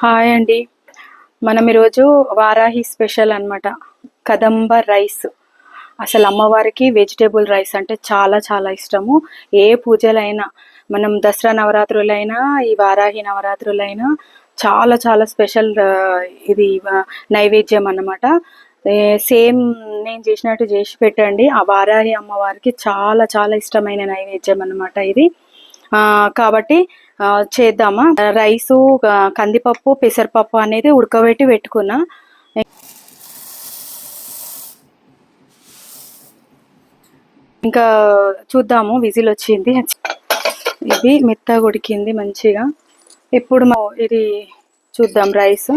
Hi అండి. మనం ఈరోజు వారాహి స్పెషల్ అన్నమాట. కదంబ రైస్. అసలు అమ్మవారికి వెజిటేబుల్ రైస్ అంటే చాలా చాలా ఇష్టము. ఏ పూజలైనా మనం దసరా నవరాత్రులైనా ఈ వారాహి నవరాత్రులైనా చాలా చాలా స్పెషల్ ఇది నైవేద్యం అన్నమాట. సేమ్ నేను చేసినట్టు చేసి పెట్టండి. ఆ వారాహి అమ్మవారికి చాలా చాలా ఇష్టమైన నైవేద్యం అన్నమాట ఇది. కాబట్టి చేద్దామా? రైసు కందిపప్పు పెసరపప్పు అనేది ఉడకబెట్టి పెట్టుకున్నా. ఇంకా చూద్దాము విజిల్ వచ్చింది. ఇది మెత్తగా ఉడికింది మంచిగా. ఇప్పుడు మా- ఇది చూద్దాం రైస్.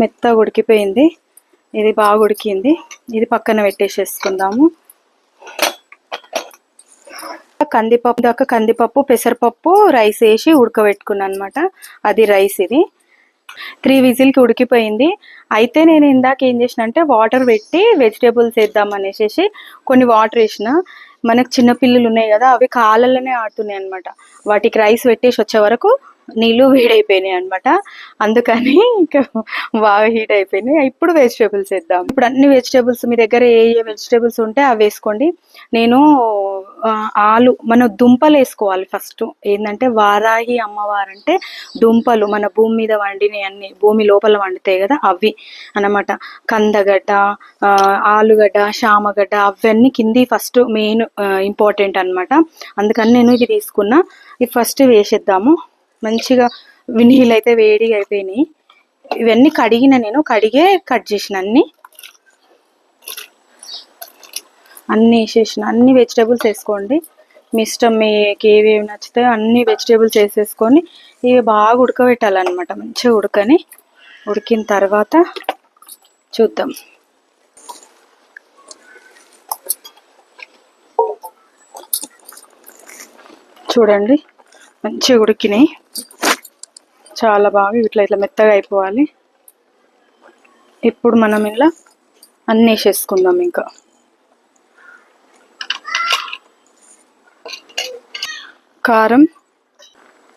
మెత్తగా ఉడికిపోయింది. ఇది బాగా ఉడికింది. ఇది పక్కన పెట్టేసేసుకుందాము. కందిపప్పు దాకా కందిపప్పు పెసరపప్పు రైస్ వేసి ఉడకబెట్టుకున్నాను అనమాట అది రైస్ ఇది. త్రీ విజిల్కి ఉడికిపోయింది. అయితే నేను ఇందాక ఏం చేసిన అంటే వాటర్ పెట్టి వెజిటేబుల్స్ వేద్దాం అనేసి కొన్ని వాటర్ వేసిన. మనకు చిన్న పిల్లలు ఉన్నాయి కదా అవి కాళ్ళలోనే ఆడుతున్నాయి అనమాట వాటికి రైస్ పెట్టేసి వచ్చే వరకు నీళ్ళు వేడైపోయినాయి అనమాట అందుకని ఇంకా బాగా హీట్ అయిపోయినాయి. ఇప్పుడు వెజిటేబుల్స్ వేద్దాం. ఇప్పుడు అన్ని వెజిటేబుల్స్ మీ దగ్గర ఏ ఏ వెజిటేబుల్స్ ఉంటే అవి వేసుకోండి. నేను ఆలు మన దుంపలు వేసుకోవాలి ఫస్ట్ ఏంటంటే వారాహి అమ్మవారు అంటే దుంపలు మన భూమి మీద వండినవి అన్ని భూమి లోపల వండుతాయి కదా అవి అన్నమాట. కందగడ్డ ఆలుగడ్డ శామగడ్డ అవన్నీ కింది ఫస్ట్ మెయిన్ ఇంపార్టెంట్ అన్నమాట. అందుకని నేను ఇది తీసుకున్నా. ఇది ఫస్ట్ వేసేద్దాము. మంచిగా వినిహిల్ అయితే వేడిగా అయిపోయినాయి. ఇవన్నీ కడిగిన నేను కడిగే కట్ చేసిన అన్ని. అన్ని వేసేసిన. అన్ని వెజిటేబుల్స్ వేసుకోండి. మీ ఇష్టం మీకు ఏవి ఏవి నచ్చితే అన్ని వెజిటేబుల్స్ వేసేసుకొని ఇవి బాగా ఉడకబెట్టాలన్నమాట. మంచిగా ఉడకని. ఉడికిన తర్వాత చూద్దాం. చూడండి. మంచిగా ఉడికినాయి. చాలా బాగా ఇట్లా ఇట్లా మెత్తగా అయిపోవాలి. ఇప్పుడు మనం ఇలా అన్నీ వేసేసుకుందాం ఇంకా. కారం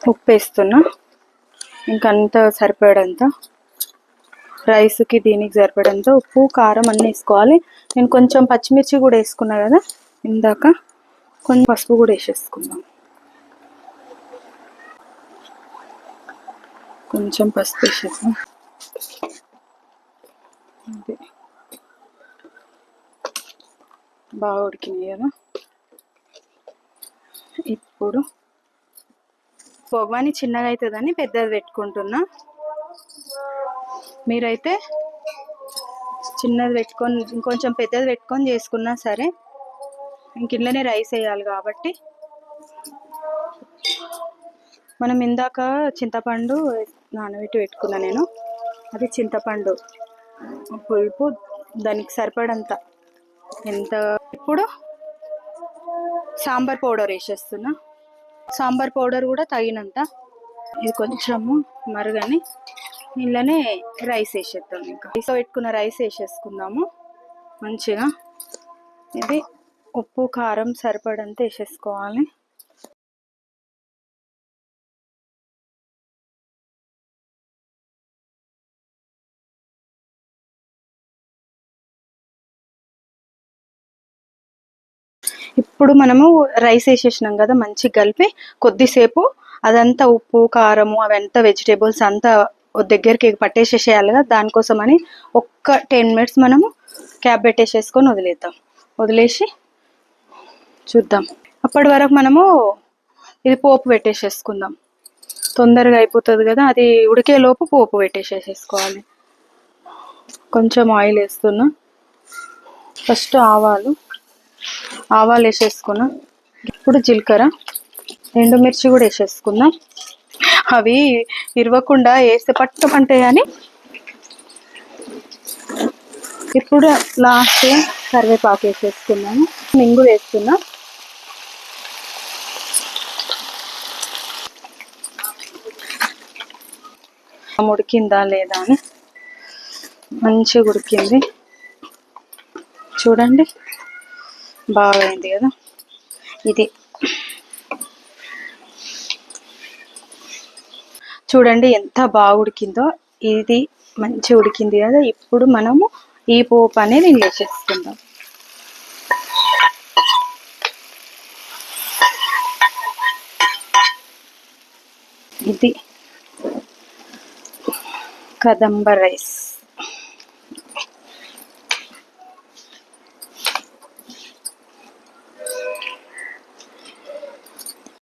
ఉప్పు వేస్తున్నా. ఇంకా అంత సరిపడంత. రైస్కి దీనికి సరిపడంత ఉప్పు కారం అన్నీ వేసుకోవాలి. నేను కొంచెం పచ్చిమిర్చి కూడా వేసుకున్నా కదా ఇందాక. కొంచెం పసుపు కూడా వేసేసుకుందాం. కొంచెం పసుపు వేసేసాం అదే బాగా ఉడికినాయి కదా? ఇప్పుడు పొగని చిన్నగా అవుతుందని పెద్దది పెట్టుకుంటున్నా. మీరైతే చిన్నది పెట్టుకొని ఇంకొంచెం పెద్దది పెట్టుకొని చేసుకున్నా సరే ఇంక ఇళ్ళనే రైస్ వేయాలి కాబట్టి మనం ఇందాక చింతపండు నానబెట్టి పెట్టుకున్నా నేను. అది చింతపండు. పులుపు దానికి సరిపడంత. ఎంత? ఇప్పుడు సాంబార్ పౌడర్ వేసేస్తున్నా. సాంబార్ పౌడర్ కూడా తగినంత. ఇది కొంచెము మరుగని ఇంట్లోనే రైస్ వేసేద్దాం ఇంకా. రైస్ పెట్టుకున్న రైస్ వేసేసుకుందాము. మంచిగా. ఇది ఉప్పు కారం సరిపడంత వేసేసుకోవాలి. ఇప్పుడు మనము రైస్ వేసేసినాం కదా మంచి కలిపి కొద్దిసేపు అదంతా ఉప్పు కారము అవంతా వెజిటేబుల్స్ అంతా దగ్గరికి పట్టేసేసేయాలి కదా దానికోసమని ఒక్క టెన్ మినిట్స్ మనము క్యాప్ పెట్టేసేసుకొని వదిలేద్దాం. వదిలేసి చూద్దాం. అప్పటి వరకు మనము ఇది పోపు పెట్టేసేసుకుందాం. తొందరగా అయిపోతుంది కదా అది ఉడికే లోపు పోపు పెట్టేసేసుకోవాలి కొంచెం ఆయిల్ వేస్తున్నా. ఫస్ట్ ఆవాలు. ఆవాలు వేసేసుకున్నా. ఇప్పుడు జీలకర్ర ఎండుమిర్చి కూడా వేసేసుకుందాం అవి ఇరవకుండా వేస్తే పట్టమంటే కానీ ఇప్పుడు లాస్ట్ కరివేపాకు వేసేసుకున్నాను. మింగు వేస్తున్నా ఉడికిందా లేదా అని. మంచిగా ఉడికింది. చూడండి. బాగా అయింది కదా. ఇది. చూడండి ఎంత బాగా ఉడికిందో. ఇది మంచి ఉడికింది కదా. ఇప్పుడు మనము ఈ పోపు అనేది వేసేసుకుందాం. ఇది కదంబ రైస్.